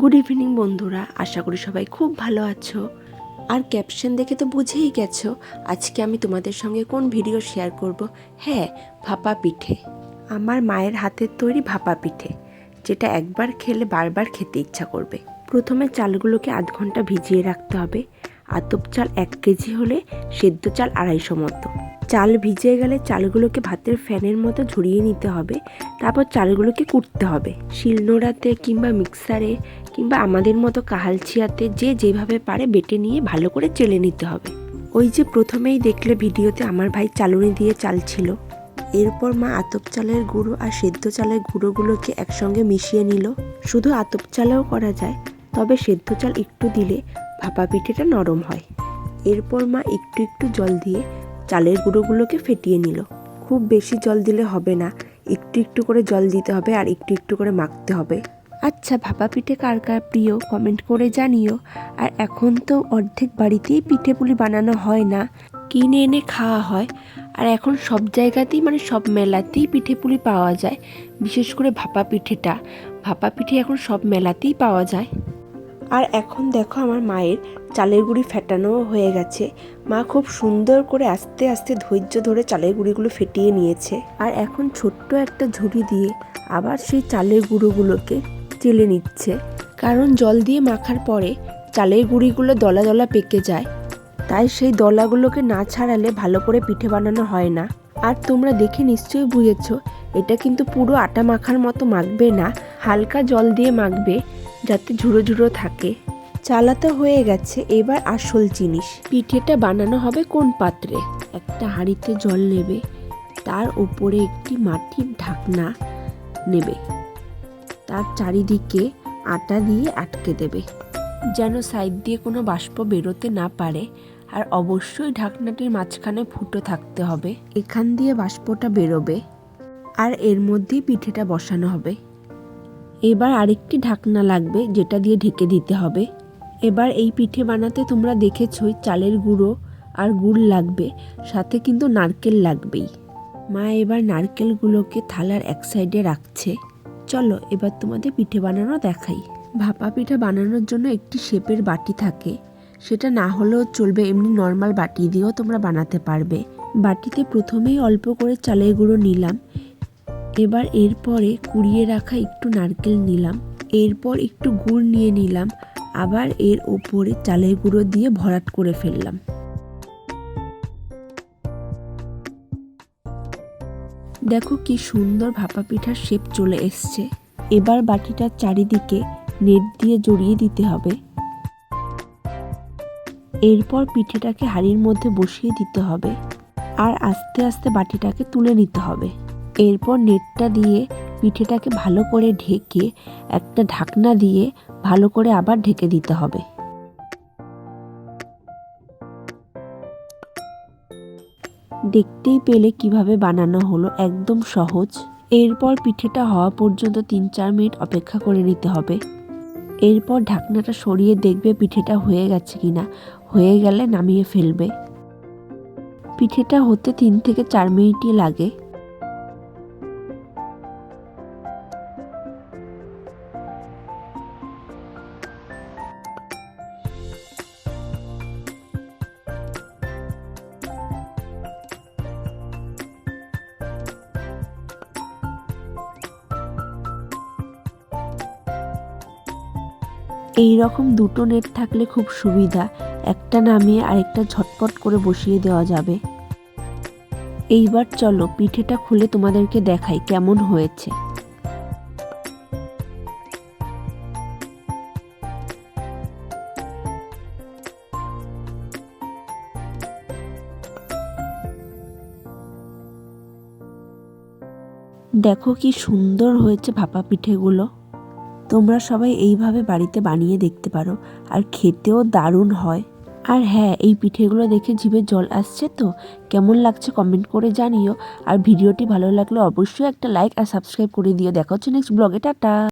Good evening বন্ধুরা। আশা করি সবাই খুব ভালো আছো। আর ক্যাপশন দেখে তো বুঝেই গেছো, আজকে আমি তোমাদের সঙ্গে কোন ভিডিও শেয়ার করব? হ্যাঁ ভাপা পিঠে। আমার মায়ের হাতের তৈরি ভাপা পিঠে, যেটা একবার খেলে বারবার খেতে ইচ্ছা করবে। প্রথমে চালগুলোকে আধ ঘণ্টা ভিজিয়ে রাখতে হবে। আতপ চাল এক কেজি হলে সেদ্ধ চাল আড়াইশো মতো। চাল ভিজে গেলে চালগুলোকে ভাতের ফ্যানের মতো ঝরিয়ে নিতে হবে। তারপর চালগুলোকে কুটতে হবে। শিলনোড়াতে কিংবা মিক্সারে কিংবা আমাদের মতো কাহালছিয়াতে যে যেভাবে পারে বেটে নিয়ে ভালো করে চেলে নিতে হবে। ওই যে প্রথমেই দেখলে ভিডিওতে আমার ভাই চালুনি দিয়ে চাল ছিল। এরপর মা আতপ চালের গুঁড়ো আর সেদ্ধ চালের গুঁড়োগুলোকে একসঙ্গে মিশিয়ে নিল। শুধু আতপ চালেও করা যায়, তবে সেদ্ধ চাল একটু দিলে ভাপা পিঠেটা নরম হয়। এরপর মা একটু একটু জল দিয়ে চালের গুঁড়োগুলোকে ফেটিয়ে নিল। খুব বেশি জল দিলে হবে না। একটু একটু করে জল দিতে হবে আর একটু একটু করে মাখতে হবে। আচ্ছা ভাপা পিঠে কার কার প্রিয়? কমেন্ট করে জানিও। আর এখন তো অর্ধেক বাড়িতেই পিঠে পুলি বানানো হয় না। কিনে এনে খাওয়া হয়। আর এখন সব জায়গাতেই মানে সব মেলাতেই পিঠে পুলি পাওয়া যায়। বিশেষ করে ভাপা পিঠেটা। ভাপা পিঠে এখন সব মেলাতেই পাওয়া যায়। আর এখন দেখো আমার মায়ের চালের গুঁড়ি ফেটানো হয়ে গেছে। মা খুব সুন্দর করে আস্তে আস্তে ধৈর্য ধরে চালের গুঁড়িগুলো ফেটিয়ে নিয়েছে। আর এখন ছোট্ট একটা ঝুড়ি দিয়ে আবার সেই চালের গুঁড়োগুলোকে চেলে নিচ্ছে। কারণ জল দিয়ে মাখার পরে চালের গুঁড়িগুলো দলা দলা পেকে যায়। তাই সেই দলাগুলোকে না ছাড়ালে ভালো করে পিঠে বানানো হয় না। আর তোমরা দেখে নিশ্চয়ই বুঝেছ, এটা কিন্তু পুরো আটা মাখার মতো মাখবে না, হালকা জল দিয়ে মাখবে যাতে ঝুড়ো ঝুড়ো থাকে। চালাতে হয়ে গেছে এবার আসল জিনিস, পিঠেটা বানানো হবে কোন পাত্রে? একটা হাঁড়িতে জল নেবে, তার উপরে একটি মাটির ঢাকনা নেবে, তার চারিদিকে আটা দিয়ে আটকে দেবে, যেন সাইড দিয়ে কোনো বাষ্প বেরোতে না পারে। আর অবশ্যই ঢাকনাটির মাঝখানে ফুটো থাকতে হবে। এখান দিয়ে বাষ্পটা বেরোবে আর এর মধ্যেই পিঠেটা বসানো হবে। এবার আরেকটি ঢাকনা লাগবে যেটা দিয়ে ঢেকে দিতে হবে। এবার এই পিঠে বানাতে তোমরা দেখেছই চালের গুঁড়ো আর গুড় লাগবে সাথে কিন্তু নারকেল লাগবেই। মা এবার নারকেলগুলোকে থালার এক সাইডে রাখছে। চলো এবার তোমাদের পিঠে বানানো দেখাই। ভাপা পিঠা বানানোর জন্য একটি শেপের বাটি থাকে। সেটা না হলেও চলবে, এমনি নর্মাল বাটি দিয়েও তোমরা বানাতে পারবে। বাটিতে প্রথমেই অল্প করে চালের গুঁড়ো নিলাম। এবার এরপরে কুড়িয়ে রাখা একটু নারকেল নিলাম। এরপর একটু গুড় নিয়ে নিলাম। আবার এর ওপরে চালের গুঁড়ো দিয়ে ভরাট করে ফেললাম। দেখো কি সুন্দর ভাপা পিঠার শেপ চলে এসছে। এবার বাটিটার চারিদিকে নেট দিয়ে জড়িয়ে দিতে হবে। এরপর পিঠেটাকে হাঁড়ির মধ্যে বসিয়ে দিতে হবে আর আস্তে আস্তে বাটিটাকে তুলে নিতে হবে। এরপর নেটটা দিয়ে পিঠেটাকে ভালো করে ঢেকে একটা ঢাকনা দিয়ে ভালো করে আবার ঢেকে দিতে হবে। দেখতেই পেলে কীভাবে বানানো হলো একদম সহজ। এরপর পিঠেটা হওয়া পর্যন্ত তিন চার মিনিট অপেক্ষা করে নিতে হবে। এরপর ঢাকনাটা সরিয়ে দেখবে পিঠেটা হয়ে গেছে কিনা। হয়ে গেলে নামিয়ে ফেলবে। পিঠেটা হতে তিন থেকে চার মিনিটই লাগে। এই রকম দুটো নেট থাকলে খুব সুবিধা। একটা নামিয়ে আরেকটা ঝটপট করে বসিয়ে দেওয়া যাবে। এইবার চলো, পিঠেটা খুলে তোমাদেরকে দেখাই কেমন হয়েছে। দেখো কি সুন্দর হয়েছে ভাপা পিঠেগুলো। তোমরা সবাই এইভাবে বাড়িতে বানিয়ে দেখতে পারো, আর খেতেও দারুণ হয়। আর হ্যাঁ এই পিঠেগুলো দেখে জিভে জল আসছে তো? কেমন লাগছে কমেন্ট করে জানিও। আর ভিডিওটি ভালো লাগলে অবশ্যই একটা লাইক আর সাবস্ক্রাইব করে দিও। দেখা হচ্ছে নেক্সট ব্লগে টাটা!